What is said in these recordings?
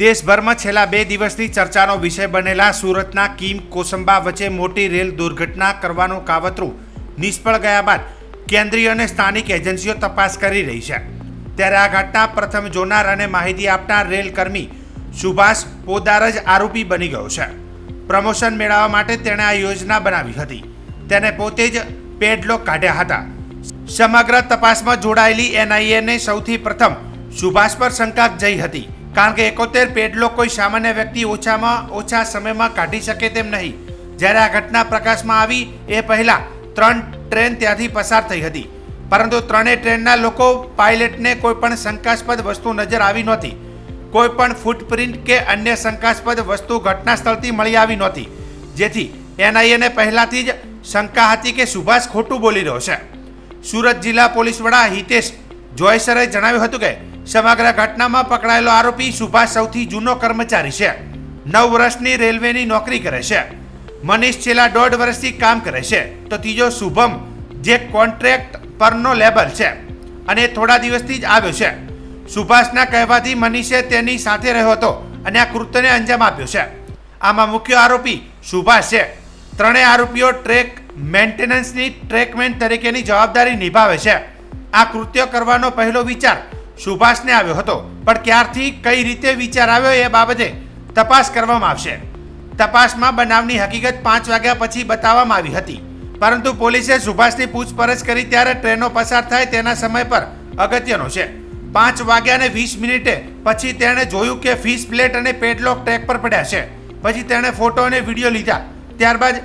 દેશભરમાં છેલ્લા બે દિવસથી ચર્ચાનો વિષય બનેલા સુરતના કિમ કોસંબા વચ્ચે મોટી રેલ દુર્ઘટના કરવાનું કાવતરું નિષ્ફળ ગયા બાદ કેન્દ્રીય અને સ્થાનિક એજન્સીઓ તપાસ કરી રહી છે. ત્યારે આ ઘટના પ્રથમ જોનાર અને માહિતી આપનાર રેલકર્મી સુભાષ પોદાર જ આરોપી બની ગયો છે. પ્રમોશન મેળવવા માટે તેણે આ યોજના બનાવી હતી. તેને પોતે જ પેડલોક કાઢ્યા હતા. સમગ્ર તપાસમાં જોડાયેલી એનઆઈએને સૌથી પ્રથમ સુભાષ પર શંકા જઈ હતી. કારણ કે એકોતેર પેડલોક કોઈ સામાન્ય વ્યક્તિ ઓછામાં ઓછા સમયમાં કાઢી શકે તેમ નહીં. જ્યારે આ ઘટના પ્રકાશમાં આવી, એ પહેલાં ત્રણ ટ્રેન ત્યાંથી પસાર થઈ હતી. પરંતુ ત્રણેય ટ્રેનના લોકો પાયલટને કોઈ પણ શંકાસ્પદ વસ્તુ નજર આવી નહોતી. કોઈ પણ ફૂટપ્રિન્ટ કે અન્ય શંકાસ્પદ વસ્તુ ઘટના સ્થળથી મળી આવી નહોતી. જેથી એનઆઈએને પહેલાંથી જ શંકા હતી કે સુભાષ ખોટું બોલી રહ્યો છે. સુરત જિલ્લા પોલીસ વડા હિતેશ જોયસરે જણાવ્યું હતું કે સમગ્ર ઘટનામાં પકડાયેલો આરોપી સુભાષ સૌથી જૂનો કર્મચારી છે. નવ વર્ષની રેલવેની નોકરી કરે છે. મનીષ છેલ્લા દોઢ વર્ષથી કામ કરે છે. તો ત્રીજો શુભમ, જે કોન્ટ્રાક્ટ પરનો લેબર છે અને થોડા દિવસથી જ આવ્યો છે. સુભાષના કહેવાથી મનીષે તેની સાથે રહ્યો હતો અને આ કૃત્યને અંજામ આપ્યો છે. આમાં મુખ્ય આરોપી સુભાષ છે. ત્રણેય આરોપીઓ ટ્રેક મેન્ટેનન્સની ટ્રેકમેન તરીકેની જવાબદારી નિભાવે છે. આ કૃત્ય કરવાનો પહેલો વિચાર સુભાષને આવ્યો હતો. પણ ક્યારથી, કઈ રીતે વિચાર આવ્યો એ બાબતે તપાસ કરવામાં આવશે. તપાસમાં બનાવની હકીકત પાંચ વાગ્યા પછી બતાવવામાં આવી હતી. પરંતુ પોલીસે સુભાષની પૂછપરછ કરી ત્યારે ટ્રેનો પસાર થાય તેના સમય પર અગત્યનો છે. પાંચ વાગ્યા ને વીસ મિનિટે પછી તેણે જોયું કે ફીસ પ્લેટ અને પેડલોક ટ્રેક પર પડ્યા છે. પછી તેણે ફોટો અને વીડિયો લીધા. ત્યારબાદ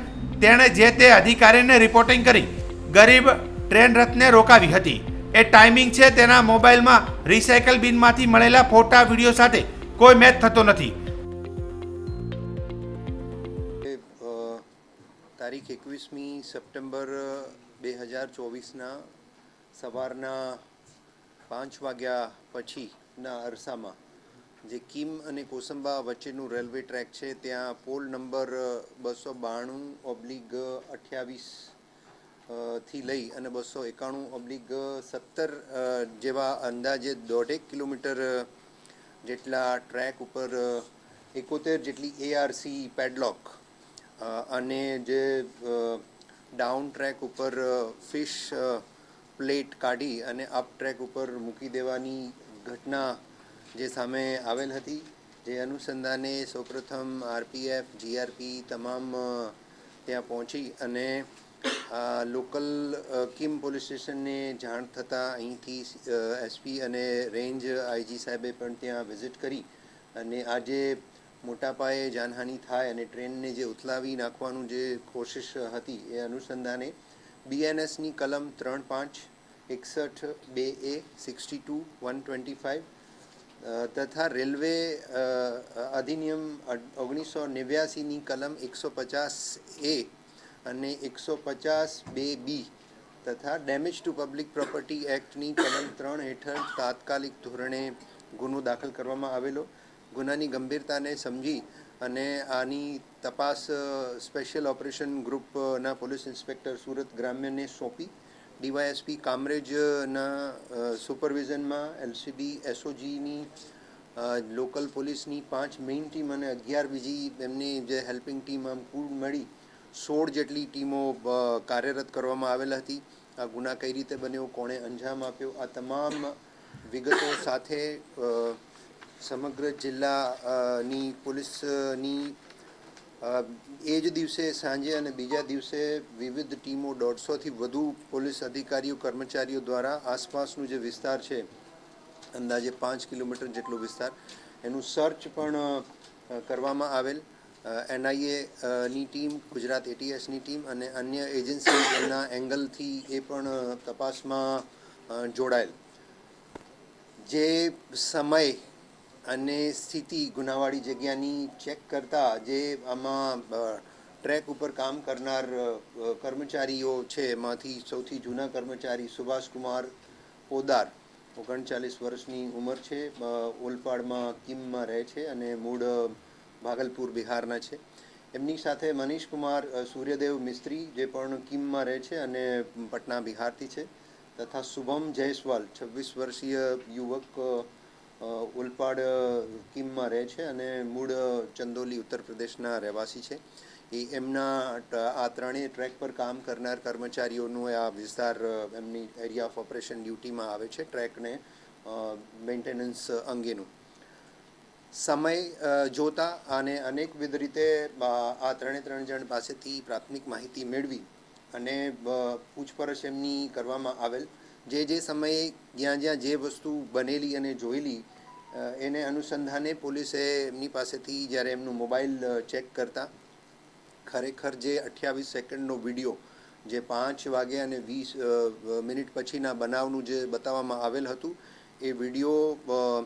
તેણે જે તે અધિકારીને રિપોર્ટિંગ કરી ગરીબ ટ્રેન રથને રોકાવી હતી. એ ટાઈમિંગ છે તેના મોબાઈલમાં રિસાયકલ બિનમાંથી મળેલા ફોટા વીડિયો સાથે કોઈ મેચ થતો નથી. તારીખ એકવીસમી સપ્ટેમ્બર બે હજાર ચોવીસના સવારના પાંચ વાગ્યા પછીના અરસામાં જે કિમ અને કોસંબા વચ્ચેનું રેલવે ટ્રેક છે, ત્યાં પોલ નંબર બસો બાણું ઓબ્લિગ અઠ્યાવીસ થી લઈ અને બસો એકાણું ઓબ્લિગ સત્તર જેવા અંદાજે દોઢેક કિલોમીટર જેટલા ટ્રેક ઉપર એકોતેર જેટલી એઆરસી પેડલોક અને જે ડાઉન ટ્રેક ઉપર ફિશ પ્લેટ કાઢી અને અપ ટ્રેક ઉપર મૂકી દેવાની ઘટના જે સામે આવેલ હતી, જે અનુસંધાને સૌપ્રથમ આરપીએફ જીઆરપી તમામ ત્યાં પહોંચી અને લોકલ કિમ પોલીસ સ્ટેશનને જાણ થતાં અહીંથી એસપી અને રેન્જ આઈજી સાહેબે પણ ત્યાં વિઝિટ કરી અને આજે મોટા પાયે જાનહાનિ થાય અને ટ્રેનને જે ઉથલાવી નાખવાનું જે કોશિશ હતી એ અનુસંધાને બીએનએસની કલમ ત્રણ પાંચ, એકસઠ, બે A, sixty two, one twenty five તથા રેલવે અધિનિયમ ઓગણીસો નેવ્યાસીની કલમ એકસો પચાસ એ અને એકસો પચાસ બે બી તથા ડેમેજ ટુ પબ્લિક પ્રોપર્ટી એક્ટની કલમ ત્રણ હેઠળ તાત્કાલિક ધોરણે ગુનો દાખલ કરવામાં આવેલો. ગુનાની ગંભીરતાને સમજી અને આની તપાસ સ્પેશિયલ ઓપરેશન ગ્રુપના પોલીસ ઇન્સ્પેક્ટર સુરત ગ્રામ્યને સોંપી. ડીવાયએસપી કામરેજના સુપરવિઝનમાં એલસીબી, એસઓજીની લોકલ પોલીસની પાંચ મેઇન ટીમ અને અગિયાર બીજી એમની જે હેલ્પિંગ ટીમ આમ કુલ મળી સોળ જેટલી ટીમો કાર્યરત કરવામાં આવેલ હતી. આ ગુના કઈ રીતે બન્યો, કોણે અંજામ આપ્યો? આ તમામ વિગતો સાથે સમગ્ર જિલ્લાની પોલીસની એ જ દિવસે સાંજે અને બીજા દિવસે વિવિધ ટીમો દોઢસોથી વધુ પોલીસ અધિકારીઓ, કર્મચારીઓ દ્વારા આસપાસનું જે વિસ્તાર છે, અંદાજે પાંચ કિલોમીટર જેટલો વિસ્તાર, એનું સર્ચ પણ કરવામાં આવેલ. એનઆઈએ ની ટીમ, ગુજરાત એટીએસની ટીમ અને અન્ય એજન્સીના એંગલથી એ પણ તપાસમાં જોડાયેલ. જે સમય અને સ્થિતિ ગુનાવાળી જગ્યાની ચેક કરતા જે આમાં ટ્રેક ઉપર કામ કરનાર કર્મચારીઓ છે, એમાંથી સૌથી જૂના કર્મચારી સુભાષકુમાર પોદાર, ઓગણચાલીસ વર્ષની ઉંમર છે ઓલપાડમાં કિમમાં રહે છે અને મૂળ ભાગલપુર બિહારના છે. એમની સાથે મનીષ કુમાર સૂર્યદેવ મિસ્ત્રી જે પણ કિમમાં રહે છે અને પટના બિહારથી છે તથા શુભમ જયસ્વાલ, છવ્વીસ વર્ષીય યુવક ઉલપાડ કિમમાં રહે છે અને મૂળ ચંદોલી ઉત્તર પ્રદેશના રહેવાસી છે. એ એમના આ ત્રણેય ટ્રેક પર કામ કરનાર કર્મચારીઓનું આ વિસ્તાર એમની એરિયા ઓફ ઓપરેશન ડ્યુટીમાં આવે છે ટ્રેકને મેન્ટેનન્સ અંગેનું. સમય જોતા અને અનેકવિધ રીતે આ ત્રણે ત્રણ જણ પાસેથી પ્રાથમિક માહિતી મેળવી અને પૂછપરછ એમની કરવામાં આવેલ. જે જે સમયે જ્યાં જ્યાં જે વસ્તુ બનેલી અને જોયેલી એને અનુસંધાને પોલીસે એમની પાસેથી જ્યારે એમનું મોબાઈલ ચેક કરતા, ખરેખર જે અઠ્યાવીસ સેકન્ડનો વીડિયો, જે પાંચ વાગે અને વીસ મિનિટ પછીના બનાવનું જે બતાવવામાં આવેલ હતું, એ વીડિયો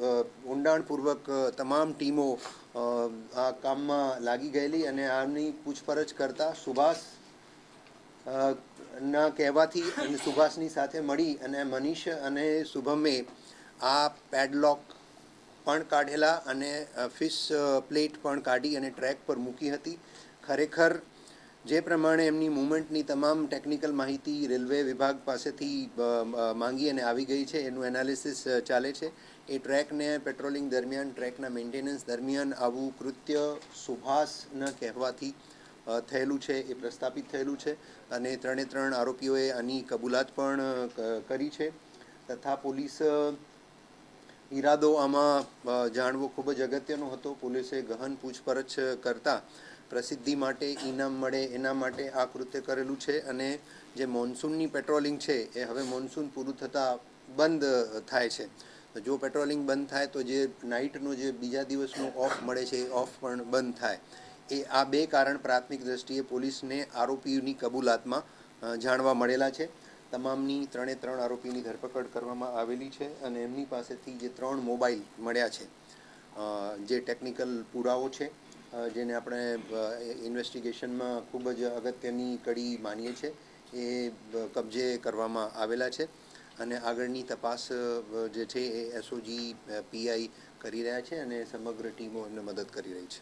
ઊંડાણપૂર્વક તમામ ટીમો આ કામમાં લાગી ગયેલી અને આની પૂછપરછ કરતા સુભાષ ના કહેવાથી અને સુભાષની સાથે મળી અને મનીષ અને શુભમે આ પેડલોક પણ કાઢેલા અને ફિશ પ્લેટ પણ કાઢી અને ટ્રેક પર મૂકી હતી. ખરેખર, જે પ્રમાણે એમની મુવમેન્ટની તમામ ટેકનિકલ માહિતી રેલવે વિભાગ પાસેથી માંગી અને આવી ગઈ છે, એનું એનાલિસિસ ચાલે છે. એ ટ્રેકને પેટ્રોલિંગ દરમિયાન, ટ્રેકના મેન્ટેનન્સ દરમિયાન આવું કૃત્ય સુભાષના કહેવાથી થયેલું છે, એ પ્રસ્થાપિત થયેલું છે અને ત્રણે ત્રણ આરોપીઓએ આની કબૂલાત પણ કરી છે. તથા પોલીસ ઈરાદો આમાં જાણવો ખૂબ જ અગત્યનો હતો. પોલીસે ગહન પૂછપરછ કરતાં પ્રસિદ્ધિ માટે ઇનામ મળે એના માટે આ કૃત્ય કરેલું છે અને જે મોન્સૂનની પેટ્રોલિંગ છે, એ હવે મોન્સૂન પૂરું થતાં બંધ થાય છે. તો જો પેટ્રોલિંગ બંધ થાય તો જે નાઇટનો જે બીજા દિવસનો ઓફ મળે છે, એ ઓફ પણ બંધ થાય. એ આ બે કારણ પ્રાથમિક દ્રષ્ટિએ પોલીસને આરોપીઓની કબૂલાતમાં જાણવા મળેલા છે. તમામની ત્રણે ત્રણ આરોપીની ધરપકડ કરવામાં આવેલી છે અને એમની પાસેથી જે ત્રણ મોબાઈલ મળ્યા છે જે ટેકનિકલ પુરાવો છે જેને આપણે ઇન્વેસ્ટિગેશનમાં ખૂબ જ અગત્યની કડી માનીએ છીએ, એ કબજે કરવામાં આવેલા છે. અને આગળની તપાસ જે છે એ એસઓજી પીઆઈ કરી રહ્યા છે અને સમગ્ર ટીમો એમને મદદ કરી રહી છે.